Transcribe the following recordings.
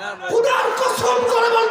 খুদার কসম করে বল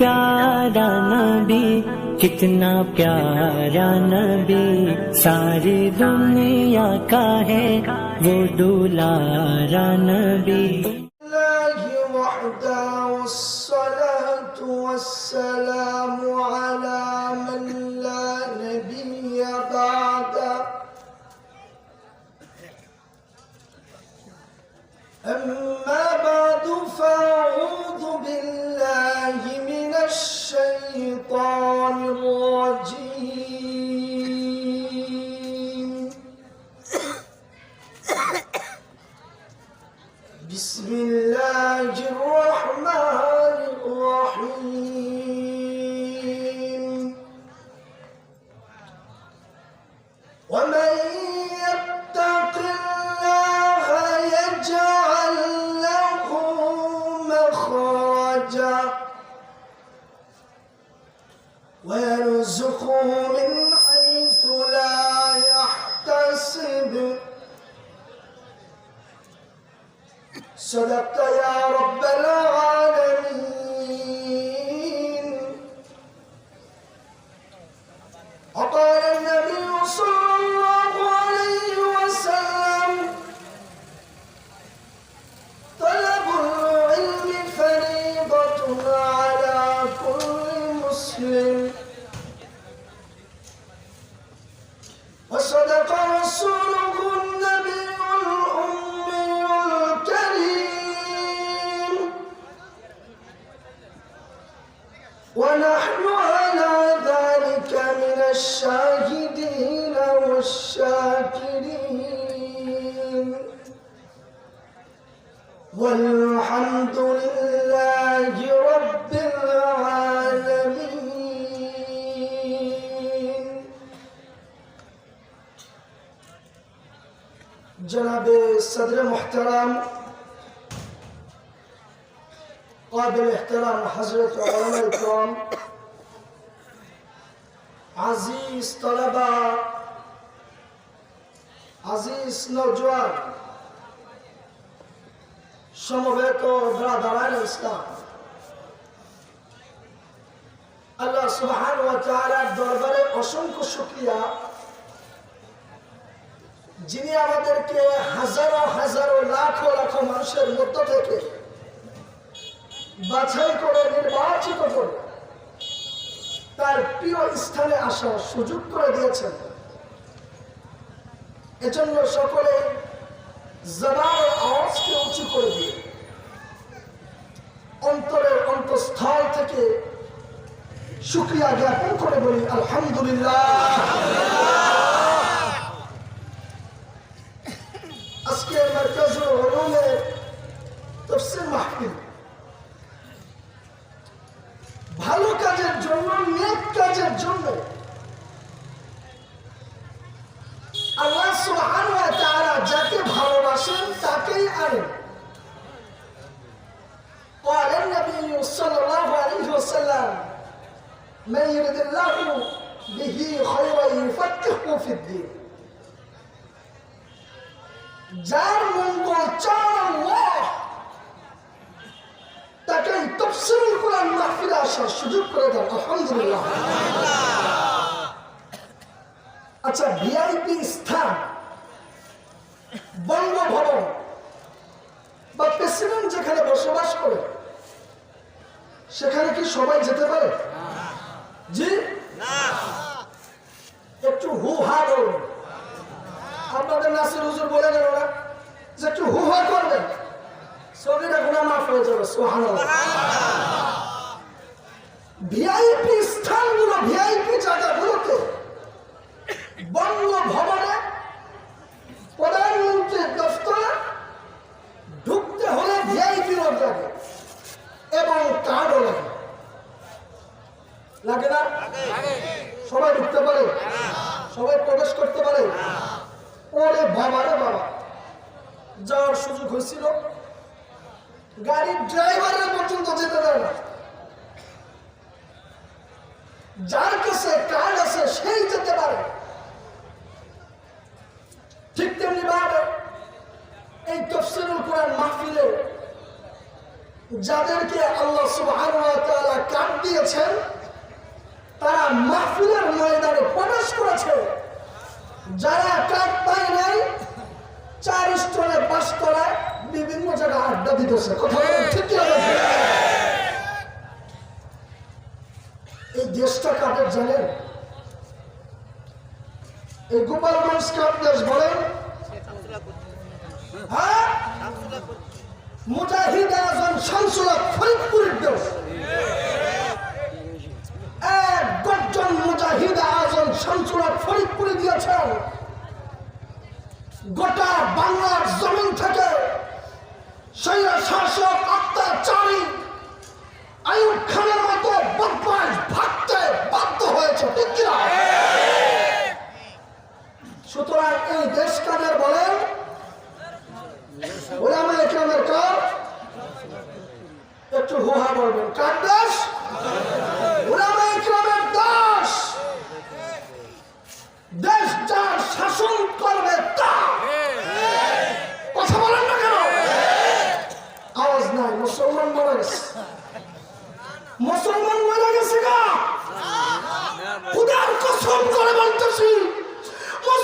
پیارا نبی کتنا پیارا نبی ساری دنیا کا ہے وہ دلارا نبی۔ جناب الصدر المحترم قابل احترام حضرت الكرام عزيز طلبة عزيز نوجوان شموبيت برادر الاسلام الله سبحانه وتعالى دربار اشنك شكيه যিনি আমাদেরকে হাজারো হাজারো লাখো লাখ মানুষের মধ্য থেকে বাছাই করে, নির্বাচিত করে তার প্রিয় স্থানে আসার সুযোগ করে দিয়েছেন। এজন্য সকলে জবার আওয়াজকে উঁচু করে দিয়ে অন্তরের অন্তঃস্থল থেকে শুক্রিয়া জ্ঞাপন করে বলি, আলহামদুলিল্লাহ। আসার সুযোগ করে দেন, আলহামদুলিল্লাহ। আচ্ছা ভিআইপি স্থান, বঙ্গভবন বা প্রেসিডেন্ট যেখানে বসবাস করে, সেখানে কি সবাই যেতে পারে? জি? একটু হু হা বলুন। আপনাদের নাসির হুজুর বলে গেল ওরা যে একটু হু হা করবেন। সৌদিরা গুণা মাফ হয়ে যাবে সোহান ভিআইপি স্থানগুলো ভিআইপি জায়গাগুলোতে বঙ্গভবনে প্রধানমন্ত্রীর দফতরে ঢুকতে হলে ভিআইপি রোড লাগে এবং কার্ডও লাগে। লাগে না? সবাই ঢুকতে পারে? সবাই প্রবেশ করতে পারে? ওরে বাবা রে বাবা। যাওয়ার সুযোগ হয়েছিল। গাড়ির ড্রাইভারের পর্যন্ত যেতে দেয় না। যার কাছে কার্ড আছে সেই যেতে পারে। ঠিক তেমনি ভাবে এই তফসিরুল কোরআন মাহফিলে যাদেরকে আল্লাহ তাআলা কার্ড দিয়েছেন, তারা মাহফিলের ময়দানে প্রবেশ করেছে। যারা কার্ড পায় নাই, চার স্তরে, পাঁচ তলায় বিভিন্ন জায়গায় আড্ডা দিতেছে। কথা ঠিক কি না? এই দেশটা কাদের জানেন এই গোপালগঞ্জ কাপ দেশ বলেন? হ্যাঁ? এক দিয়েছেন গোটা বাংলার জমিন থেকে শাসক অত্যাচারী আয়ুব খানের মতো বদমাস ভাবতে বাধ্য হয়েছে ঠিক কিনা? সুতরাং এই দেশ কাদের বলেন ওলামা ইকরামের কার? একটু হুহা বলবেন কার দেশ? ওলামা দাস দেশ। যার শাসন করবে তা। কথা বলেন না কেন? আওয়াজ নাই মুসলমান মারা গেছে। মুসলমান মারা গেছে গা। খুদার কসম করে বলতেছি।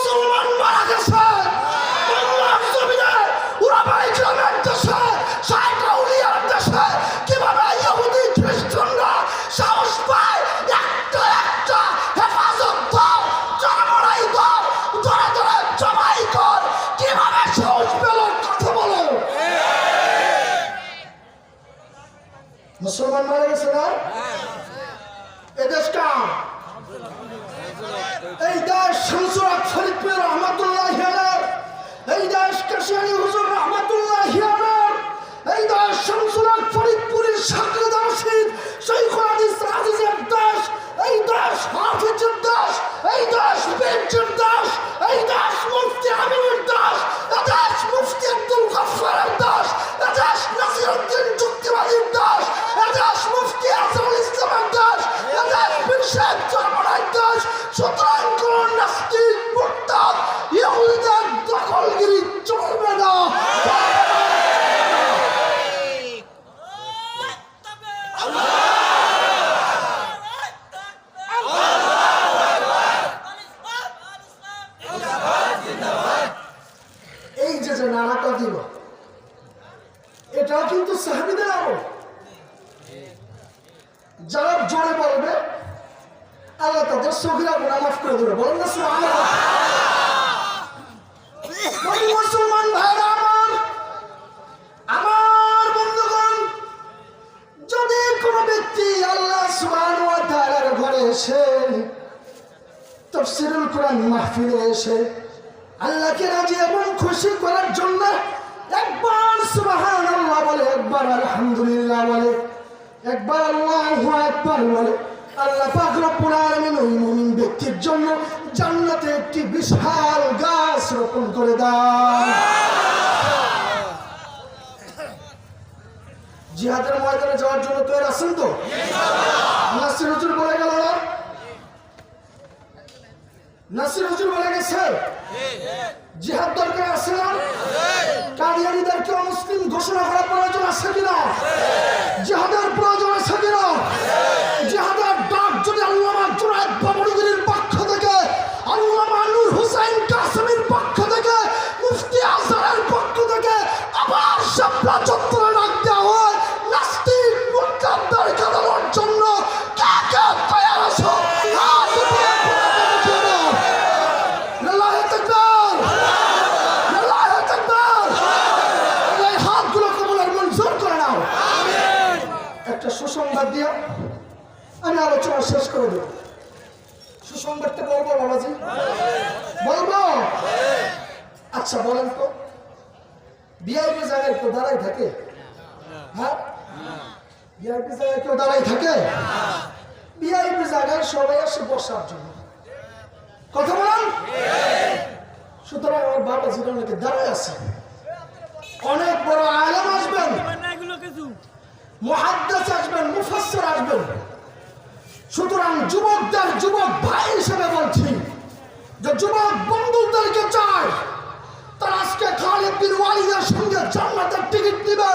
মুসলমান মারা গেছে। হাফিজের দেশ এই দেশ বেঞ্চের দেশ এই দেশ মুফতি আমিনুর দেশ এ দেশ মুফতি আব্দুল গফফারের দেশ এ দেশ নাসিরউদ্দিন যুক্তিবাদীর দেশ এ দেশ মুফতি আজমুল ইসলামের দেশ এ দেশ বিশ্বের চরমরাই দেশ সুতরাং কোন নাস্তিক মুরতাদ ইহুদিদের দখলগিরি চলবে না এই যে যে নানাটা দিল এটাও কিন্তু সাহাবিদের আমল যারা জোরে বলবে আল্লাহ তাদের সগিরা গুণা মাফ করে দেবে বলেন না সুবহানাল্লাহ। ওই মুসলমান ভাইরা আমার আমার বন্ধুগণ যদি কোনো ব্যক্তি আল্লাহ সুবহানাহু ওয়া তাআলার ঘরে এসে তাফসীরুল কোরআন মাহফিলে এসে আল্লাহকে রাজি এবং খুশি করার জন্য একবার সুবহানাল্লাহ বলে, একবার আলহামদুলিল্লাহ বলে, একবার আল্লাহু আকবার বলে। আল্লাহ পাক রব্বুল আলামিন ওই মুমিন ব্যক্তির জন্য জান্নাতে একটি বিশাল গাছ রোপণ করে দেয় জিহাদের ময়দানে যাওয়ার জন্য তৈরি আছেন তো? নাসির হুজুর বলে গেল না? নাসির হুজুর বলে গেছে জিহাদ দরকার আছে না? কারিয়ারিদেরকে মুসলিম ঘোষণা করা প্রয়োজন আছে কিনা? জিহাদের বিআইপি জায়গায় কেউ দাঁড়াই থাকে? বিআইপি জায়গায় সবাই আসে বসার জন্য। কথা বলেন? সুতরাং আমার বাবা জীবনকে দাঁড়ায় আছে। অনেক বড় আলম আসবেন, মহাদ্দাস আসবেন, মুফাসসির আসবেন। সুতরাং যুবকদের যুবক ভাই হিসেবে বলছি, যে যুবক বন্ধুদেরকে চায় তারা আজকে খালিদ বিন ওয়ালিদের সঙ্গে জান্নাতের টিকিট দিবে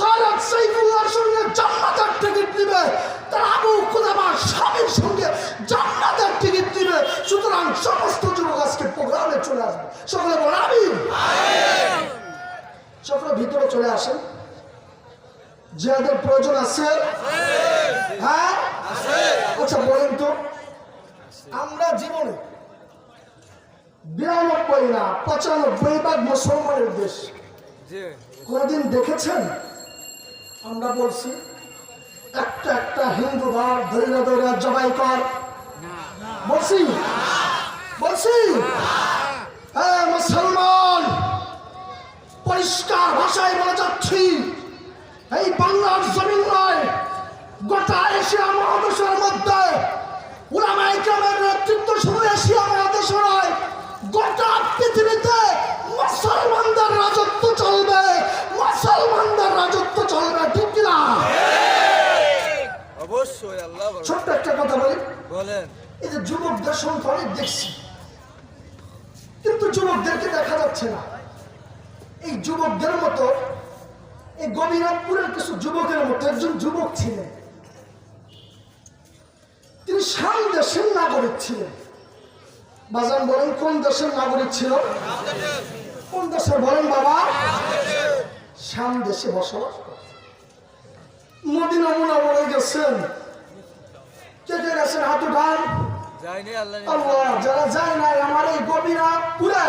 খালিদ সাইফুল্লাহর সঙ্গে জান্নাতের টিকিট দিবে তারা আবু কুদামার স্বামীর সঙ্গে জান্নাতের টিকিট দিবে সুতরাং সমস্ত যুবক আজকে প্রোগ্রামে চলে আসবে। সকলে বলে আমিন। সকলে ভিতরে চলে আসেন। যাদের প্রয়োজন আছে? হ্যাঁ? আচ্ছা বলেন তো। আমরা জীবনে বিরানব্বই না পঁচানব্বই ভাগ মুসলমানের দেশ। কোনদিন দেখেছেন? আমরা বলছি, একটা একটা হিন্দু ঘর ধৈর্য ধৈর্য জবাই কর। বলছি বলছি মুসলমান, পরিষ্কার ভাষায় বলে যাচ্ছি, এই বাংলার জমিন নয়, গোটা এশিয়া মহাদেশের মধ্যে উলামাই গ্রামের নেতৃত্ব এশিয়া মহাদেশে নয় গোটা পৃথিবীতে মুসলমানদের রাজত্ব চলবে মুসলমানদের রাজত্ব চলবে ঠিক কিনা অবশ্যই আল্লাহ বলে। ছোট্ট একটা কথা বলি। বলেন। এই যে যুবকদের সংখ্যা অনেক দেখছি কিন্তু যুবকদেরকে দেখা যাচ্ছে না। এই যুবকদের মতো এই গোবিনাথপুরের কিছু যুবকের মতো একজন যুবক ছিলেন। তিনি শাম দেশের নাগরিক ছিলেন। বাজান বলেন কোন দেশের নাগরিক ছিল? কোন দেশের বলেন বাবা। শাম দেশে বসবাস মদিনা মুনাওয়ারে গেছেন। কে কে হাতু যাইনি আল্লাহ যারা যায় নাই আমার এই গভীরা দোয়া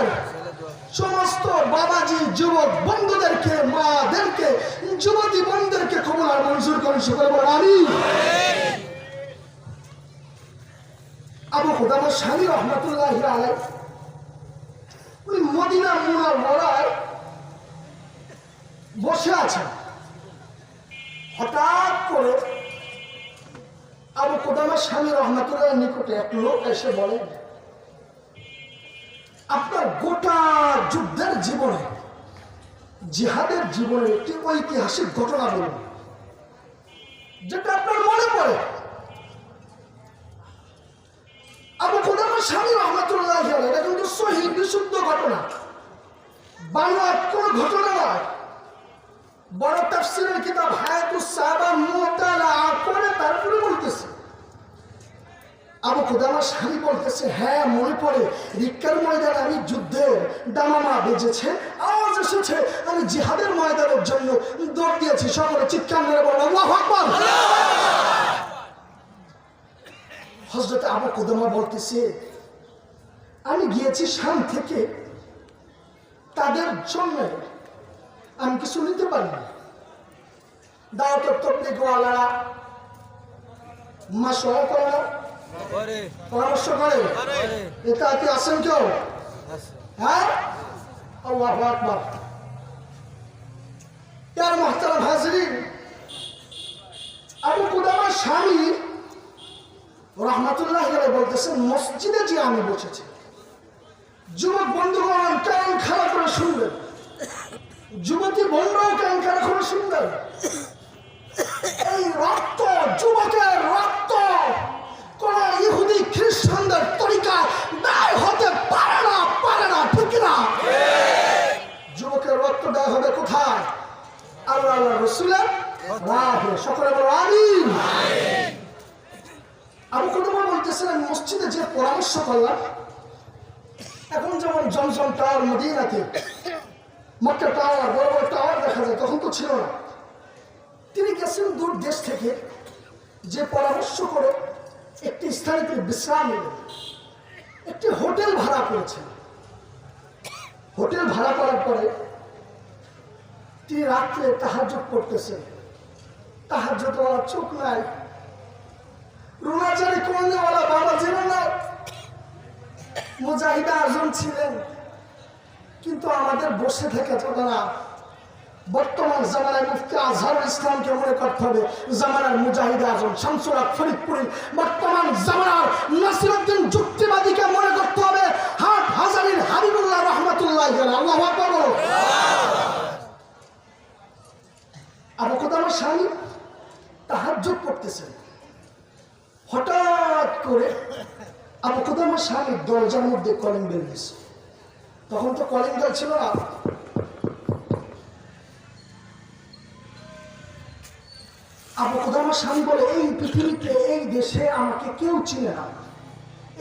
সমস্ত বাবাজি যুবক বন্ধুদেরকে মাদেরকে যুবতী বোনদেরকে কবুল আর মঞ্জুর করেন সকলে আমি আবু খুদামা স্বামী রহমতুল্লাহ আলাই উনি মদিনা বসে আছেন। হঠাৎ করে কোদামা স্বামী রহমতুল্লাহ নিকটে এক লোক এসে বলে, আপনার গোটা যুদ্ধের জীবনে, জিহাদের জীবনে একটি ঐতিহাসিক ঘটনা বলুন, যেটা আপনার মনে পড়ে। আবু কোদামা স্বামী রহমতুল্লাহ এটা কিন্তু সহি, বিশুদ্ধ ঘটনা। বাংলার কোন ঘটনা নয়। বড় তাফসিরের কিতাব হায়াতুস সাহাবা মুতালা করে তারপরে বলতেছে। আবু খুদামা স্বামী বলতেছে হ্যাঁ মনে পড়ে, রিক্কার ময়দানে আমি যুদ্ধের ডামামা বেজেছে, আওয়াজ এসেছে, আমি জিহাদের ময়দানের জন্য দৌড় দিয়েছি, সকলে চিৎকার মেরে আকবার! হজরত আবু খুদামা বলতেছে, আমি গিয়েছি শাম থেকে, তাদের জন্য আমি কিছু নিতে পারি পারিনি। দাওয়াতের তবলিগওয়ালারা না করে পরামর্শ করে এটা কি আছেন কেউ? হ্যাঁ? আল্লাহ আকবার। ইয়ার মহতারাম হাজরিন আবু কুদামার স্বামী রহমাতুল্লাহ বলতেছেন মসজিদে যে আমি বসেছি যুবক বন্ধুগণ কেমন খেলা করে শুনবেন? যুবতী বন্ধুরাও কেমন খেলা করে শুনবেন? এই রক্ত যুবকের রক্ত কোন ইহুদি খ্রিস্টানদের তরিকা দায় হতে পারে না পারে না ঠিক না? যুবকের রক্ত দায় হবে কোথায়? আল্লাহ আল্লাহ রসুলের সকলে বলো আমিন। আমি মসজিদে যে পরামর্শ করলাম এখন যেমন জমজম টাওয়ার মদিনাতে মক্কা টাওয়ার বড় বড় টাওয়ার দেখা যায় তখন তো ছিল না। তিনি গেছেন দূর দেশ থেকে যে পরামর্শ করে একটি স্থানে তিনি বিশ্রাম একটি হোটেল ভাড়া করেছেন হোটেল ভাড়া করার পরে তিনি রাত্রে তাহাজুদ করতেছেন তাহাজুদ চোখ নাই। রুনাচারি করলেওয়ালা বাবা জেনে না মুজাহিদা আজম ছিলেন, কিন্তু আমাদের বসে থেকে চলে না বর্তমান জামানায় মুফতি আজহারুল ইসলামকে মনে করতে হবে, জামানার মুজাহিদ আজম, শামসুরা ফরিদপুরি বর্তমান জামানার নাসিরুদ্দিন যুক্তিবাদীকে মনে করতে হবে, হাট হাজারির হাবিবুল্লাহ রহমতুল্লাহ আল্লাহ বলো। আবু কোদামা স্বামী তাহাজ্জুদ পড়তেছেন। হঠাৎ করে আবু কোদামা স্বামীর দরজার মধ্যে কলিং বেল দিয়েছে তখন তো কলিং বেল ছিল না। আবু কোদামা স্বামী বলে, এই পৃথিবীতে, এই দেশে আমাকে কেউ চিনে না।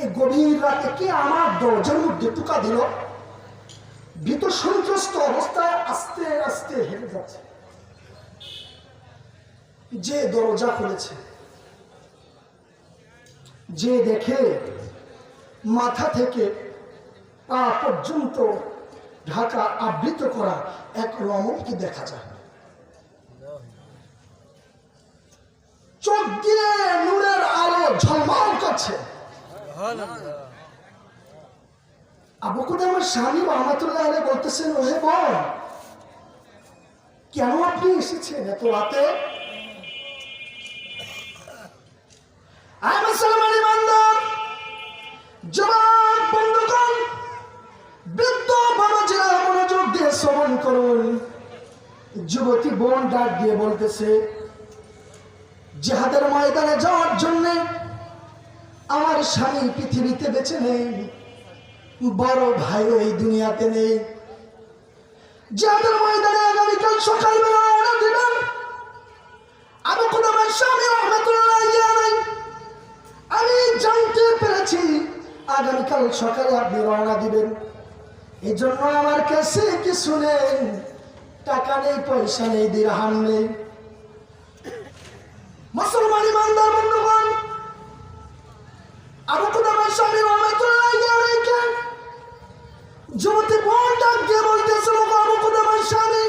এই গভীর রাতে কে আমার দরজার মধ্যে টুকা দিল? ভীত সন্ত্রস্ত অবস্থায় আস্তে আস্তে হেঁটে যাচ্ছে। যে দরজা খুলেছে, যে দেখে মাথা থেকে পা পর্যন্ত ঢাকা আবৃত করা এক রমণকে দেখা যায় চোখ দিয়ে নূরের আলো ঝলমল করছে। কুদামের স্বামী বলতেছেন, ওহে কেন আপনি এসেছেন এত রাতে? যুবতী বোন ডাক দিয়ে বলতেছে, জেহাদের ময়দানে যাওয়ার জন্যে আমার স্বামী পৃথিবীতে বেঁচে নেই। বড় ভাই এই দুনিয়াতে নেই। যাদের ময়দানে আগামীকাল সকালবেলা রওনা দিবেন। আবু কুদামের স্বামী জানাই, আমি জানতে পেরেছি আগামীকাল সকালে আপনি রওনা দিবেন। এই জন্য আমার কাছে কিছু নেই, টাকা নেই, পয়সা নেই, দিরহাম নেই। মুসলমান ইমানদার বন্ধুগণ আবু কুদামের স্বামী রহমতুল্লাহ জানাইকে যুবতী বোন ডাক দিয়ে বলতেছিল আবু কুদামের স্বামী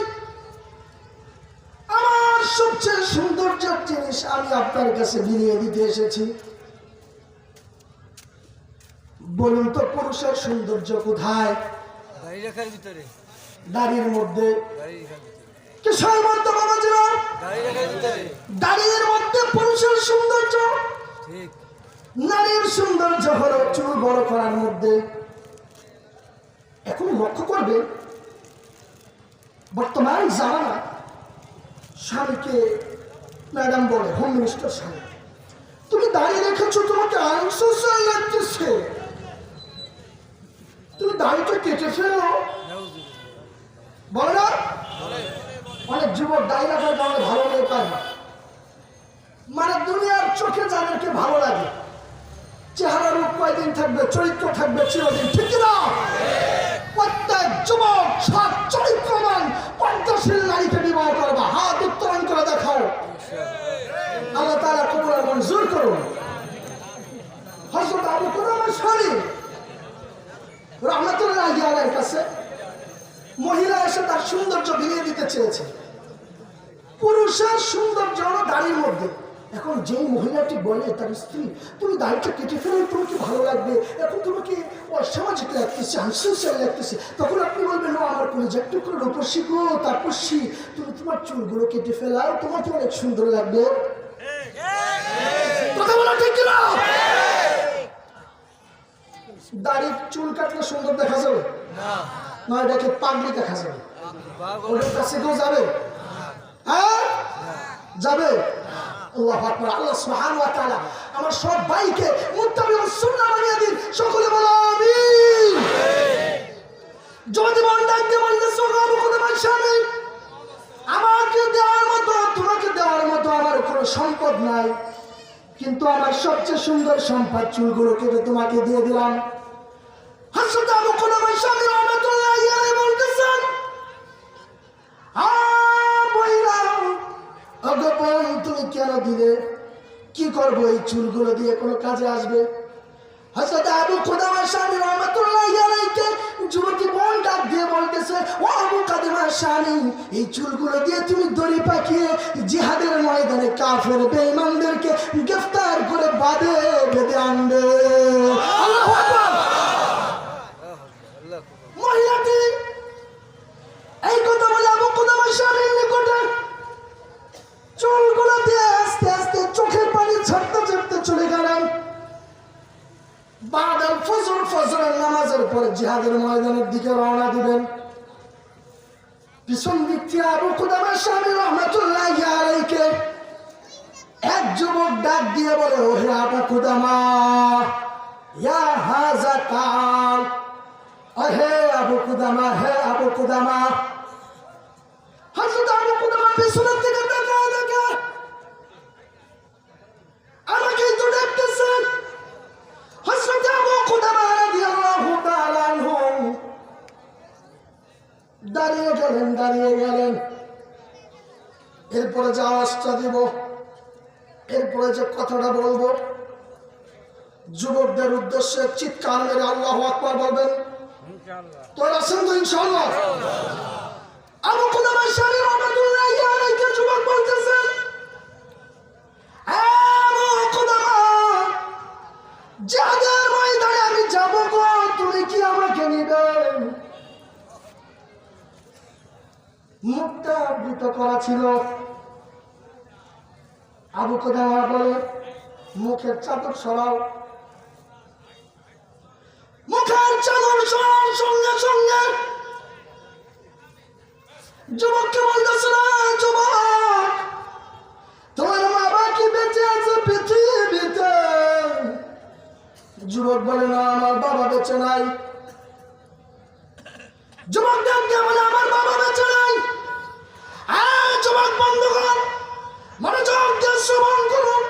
আমার সবচেয়ে সৌন্দর্যের জিনিস আমি আপনার কাছে বিলিয়ে দিতে এসেছি। বলুন তো পুরুষের সৌন্দর্য কোথায়? দাড়ির মধ্যে। কিসের মধ্যে দাড়ির মধ্যে পুরুষের সৌন্দর্য? ঠিক। নারীর সৌন্দর্য হলো চুল বড় করার মধ্যে এখন লক্ষ্য করবে, বর্তমান জামানা স্বামীকে ম্যাডাম বলে হোম মিনিস্টার স্বামী তুমি দাঁড়িয়ে রেখেছো, তোমাকে আনসোসাল লাগতেছে। তুমি দাড়িটা কেটে ফেলো। বলো না? অনেক যুবক দাড়ি রাখার কারণে ভালো লাগে পায় না। মানে দুনিয়ার চোখে যাদেরকে ভালো লাগে চেহারা রূপ কয়দিন থাকবে, চরিত্র থাকবে চিরদিন, ঠিক কি না? প্রত্যেক যুবক সব চরিত্রবান পর্দাশীল নারীকে বিবাহ করবা। হাত উত্তোলন করে দেখাও। আল্লাহ তারা কবুলের মঞ্জুর করুন। হজরত আবু কুরামের স্বামী রহমতুল্লাহ আলাইহির কাছে মহিলা এসে তার সৌন্দর্য বিলিয়ে দিতে চেয়েছে। পুরুষের সৌন্দর্য হলো দাড়ির মধ্যে। এখন যেই মহিলাটি বলে তার স্ত্রী তুমি দাড়িটা কেটে ফেলে তোমাকে ভালো লাগবে? এখন তোমাকে অসামাজিক লাগতেছে আনসোশিয়াল লাগতেছে। তখন আপনি বলবেন না আমার কোনো একটু করে রূপসী গো তাপসী তুমি তোমার চুলগুলো কেটে ফেলাও তোমাকে অনেক সুন্দর লাগবে? কথা বলা ঠিক কিনা? দাড়ির চুল কাটলে সুন্দর দেখা যাবে? না এটাকে পাগলি দেখা যাবে। ওদের কাছে কেউ যাবে? হ্যাঁ? যাবে? আল্লাহ আল্লাহ সুবহান আমার সব ভাইকে মুত্তাবিউন সুন্নাহ বানিয়ে সকলে বলো, আমিন। যদি মন ডাক দিয়ে বলতে সোগাবো কোনো স্বামী আমাকে দেওয়ার মতো, তোমাকে দেওয়ার মতো আমার কোনো সম্পদ নাই। কিন্তু আমার সবচেয়ে সুন্দর সম্পদ চুলগুলো কেটে তোমাকে দিয়ে দিলাম। আবু খোদামা স্বামী রহমতুল্লাহ আলাইকে যুবতী বোন ডাক দিয়ে বলতেছে, ও আবু কাদিমা স্বামী এই চুলগুলো দিয়ে তুমি দড়ি পাকিয়ে জিহাদের ময়দানে কাফের বেঈমানদেরকে গ্রেফতার করে বাদে বেঁধে আনবে। এরপরে জিহাদের ময়দানের দিকে রওনা দিবেন। পিছন দিক থেকে স্বামী রহমতুল্লাহ এক যুবক ডাক দিয়ে বলে ও হে আবু কুদামা হে আবু কুদামা, হে আবু কুদামা। হযরত আবু কুদামা পিছনের দিকে দাঁড়িয়ে গেলেন দাঁড়িয়ে গেলেন। এরপরে যে আওয়াজটা দিব এরপরে যে কথাটা বলব যুবকদের উদ্দেশ্যে চিৎকার মেরে আল্লাহ আকবার বলবেন ইনশাআল্লাহ। তো আছেন তো ইনশাআল্লাহ? আবু কুদামা শারীর রহমাতুল্লাহি আলাইহি যুবক বলতেছেন আবু কুদামা যাদের মুখটা আবৃত করা ছিল। আবু কুদামা বলে মুখের চাদর সরাও। মুখের চাদর সরার সঙ্গে সঙ্গে। যুবককে বলতেছে, না, যুবক, তোমার মা বাবা কি বেঁচে আছে পৃথিবীতে। যুবক বলে, না, আমার বাবা বেঁচে নাই। যুবক ডাক বলে আমার বাবা বেঁচে নাই। হ্যাঁ যুবক বন্ধুগণ, মনোযোগ শ্রবণ করুন।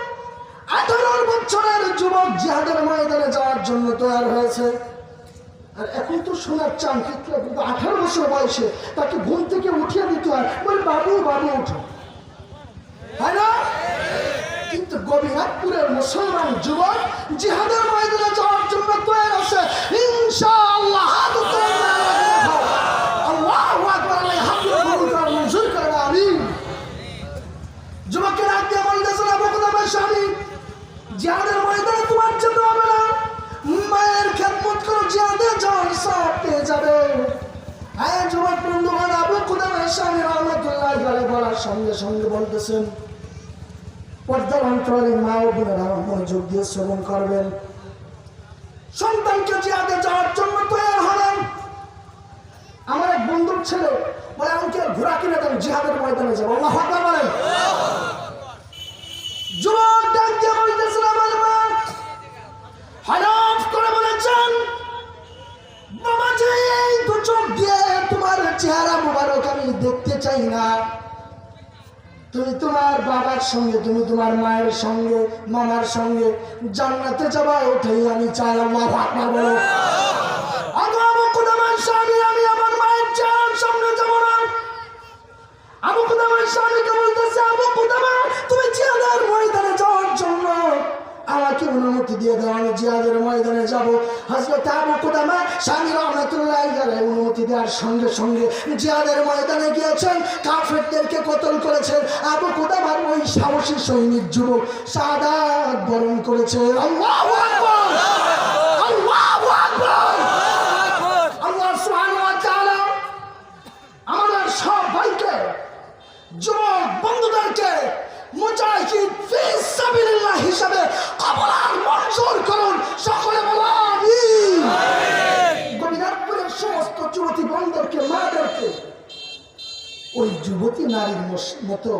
আঠারো বছরের যুবক জিহাদের ময়দানে যাওয়ার জন্য তৈরি হয়েছে। আর এখন তো শোনার চান কিন্তু আঠারো বছর বয়সে তাকে ঘুম থেকে উঠিয়ে দিতে হয়। বলে, বাবু বাবু, উঠো। তাই না? কিন্তু গোবিনাথপুরের মুসলমান যুবক জিহাদের ময়দানে যাওয়ার জন্য তৈরি আছে। ইনশাআল্লাহ, হাত জিহাদের ময়দানে তোমার যেতে হবে না, মায়ের খেদমত করো জিহাদে যাওয়ার সব পেয়ে যাবে। হ্যাঁ যুবক বন্ধুগণ, আবু কুদামের স্বামী রহমতুল্লাহ আলাইহি বলার সঙ্গে সঙ্গে বলতেছেন, পর্দার অন্তরে মা ও বোনেরা মনোযোগ দিয়ে শ্রবণ করবেন। সন্তানকে জিহাদে যাওয়ার জন্য তৈরি হলেন। আমার এক বন্ধুর ছেলে বলে, আমাকে ঘোরা কিনে দেন জিহাদের ময়দানে যাব। আল্লাহ বলেন। আমার দেখতে চাই না তুমি তোমার বাবার সঙ্গে তুমি তোমার মায়ের সঙ্গে মামার সঙ্গে জান্নাতে যাবা ওঠাই আমি চাই আল্লাহ আকবার বলো আমি আমার মায়ের চেহারার সঙ্গে যাব না আবু কুদামার স্বামীকে বলতেছে, আবু কুদামা, তুমি জিহাদের ময়দানে যাওয়ার জন্য আমাকে অনুমতি দিয়ে দাও, আমি জিহাদের ময়দানে যাব। হজরত আবু কুদামা স্বামী রহমতুল্লাহ অনুমতি দেওয়ার সঙ্গে সঙ্গে জিহাদের ময়দানে গিয়েছেন। কাফেরদেরকে কতল করেছেন। আবু কুদামার ওই সাহসী সৈনিক যুবক সাদাত বরণ করেছে। আল্লাহু বন্ধুদেরকে মুজাহিদ ফি সাবিলিল্লাহ হিসাবে কবুল মঞ্জুর করুন। সকলে বলো আমিন। গোবিনাথপুরের সমস্ত যুবতী বন্ধুদেরকে মাদেরকে ওই যুবতী নারীর মতো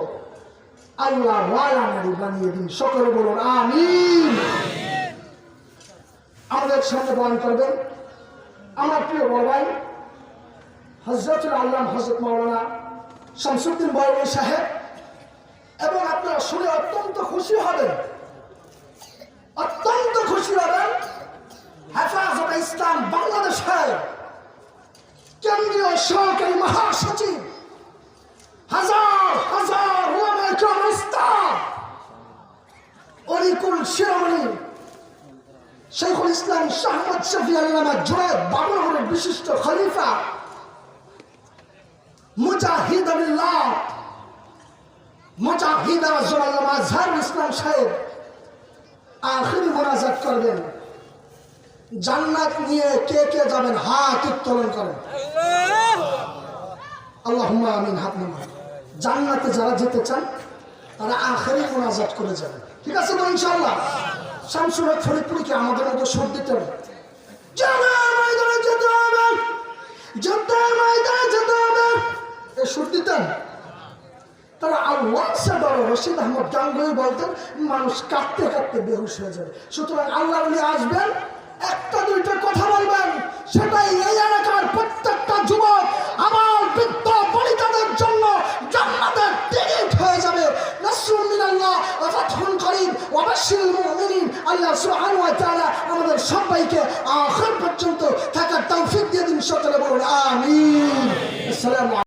আল্লাহ ওয়ালা নারী বানিয়ে দিন। সকলে বলুন আমিন। আমাদের সামনে বয়ান করবেন। আমার প্রিয় বড় ভাই আল্লাহ হজরত মৌলানা শামসুদ্দিন বয়নী সাহেব এবং আপনারা শুনে অত্যন্ত খুশি হবেন। অত্যন্ত খুশি হবেন। হেফাজত ইসলাম বাংলাদেশের কেন্দ্রীয় সহকারী মহাসচিব, হাজার হাজার অলিকুল শিরোমণি, শেখুল ইসলাম শাহমদ শফি আল্লামা জুয়েদ বাবুনগরের বিশিষ্ট খলিফা মুজাহিদ আবিল্লাহ মুজাহিদ আজহারুল্লাহ আজহার ইসলাম সাহেব আখেরি মোনাজাত করবেন। জান্নাত নিয়ে কে কে যাবেন? হাত উত্তোলন করেন। আল্লাহ আমিন, হাত নামান। জান্নাতে যারা যেতে চান, তারা আখেরি মোনাজাত করে যাবে ঠিক আছে তো ইনশাল্লাহ শামসুরা ফরিদপুরকে আমাদের মতো সর দিতে হবে। ময়দানে যেতে হবে। যুদ্ধের ময়দানে যেতে হবে। এ সুর দিতেন। তারা আল্লাহ বড় রশিদ আহমদ গাঙ্গুই বলতেন, মানুষ কাঁদতে কাঁদতে বেহুশ হয়ে যাবে। সুতরাং আল্লাহ উনি আসবেন, একটা দুইটা কথা বলবেন, সেটাই এই এলাকার প্রত্যেকটা যুবক আমার বৃদ্ধ জন্য জান্নাতের টিকিট হয়ে যাবে। নাসরুল মিনাল্লাহ ফাতহুন করিম ওয়া বাশশিরিল মুমিনিন, আল্লাহ সুবহানাহু ওয়া তাআলা আমাদের সবাইকে আখির পর্যন্ত থাকার তৌফিক দিয়ে দিন, সকলে বলুন, আমিন। আসসালামু